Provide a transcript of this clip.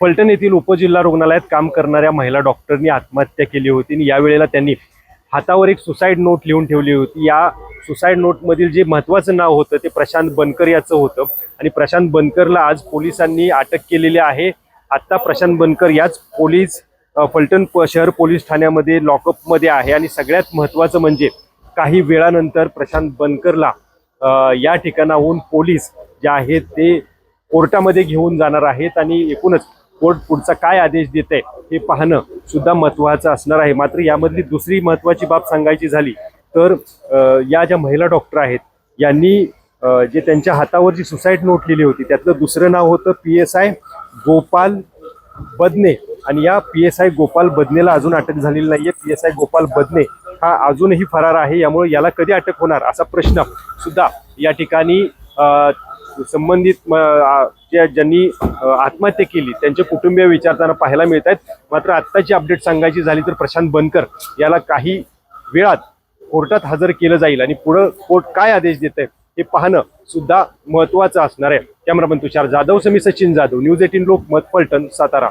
फलटण येथील उपजिल्हा रुग्णालयात काम करणाऱ्या महिला डॉक्टरनी आत्महत्या केली होती आणि यावेळेला त्यांनी हातावर एक सुसाईड नोट लिहून ठेवली होती. या सुसाईड नोटमधील जे महत्त्वाचं नाव होतं ते प्रशांत बनकर याचं होतं आणि प्रशांत बनकरला आज पोलिसांनी अटक केलेली आहे. आत्ता प्रशांत बनकर याच पोलीस फलटण शहर पोलीस ठाण्यामध्ये लॉकअपमध्ये आहे आणि सगळ्यात महत्त्वाचं म्हणजे काही वेळानंतर प्रशांत बनकरला या ठिकाणाहून पोलीस जे आहेत ते कोर्टामध्ये घेऊन जाणार आहेत आणि एकूणच कोर्ट पुढचा काय आदेश देत आहे हे पाहणं सुद्धा महत्त्वाचं असणार आहे. मात्र यामधली दुसरी महत्त्वाची बाब सांगायची झाली तर या ज्या महिला डॉक्टर आहेत यांनी जे त्यांच्या हातावर जी सुसाईड नोट लिहिली होती त्यातलं दुसरं नाव होतं P S I Gopal Badne. आणि या पी एस आय गोपाल बदनेला अजून अटक झालेली नाहीये. P S I Gopal Badne हा अजूनही फरार आहे यामुळे याला कधी अटक होणार असा प्रश्न सुद्धा या ठिकाणी संबंधित त्या ज्या ज्यांनी आत्महत्या केली त्यांचे कुटुंबीय विचारताना पाहायला मिळत आहेत मात्र आत्ताची अपडेट सांगायची झाली तर प्रशांत बनकर याला काही वेळात कोर्टात हजर केलं जाईल आणि पुढं कोर्ट काय आदेश देत आहे हे पाहणं सुद्धा महत्त्वाचं असणार आहे. Cameraman Tushar Jadhav Sami Sachin Jadhav news eighteen Lokmat Phaltan Satara.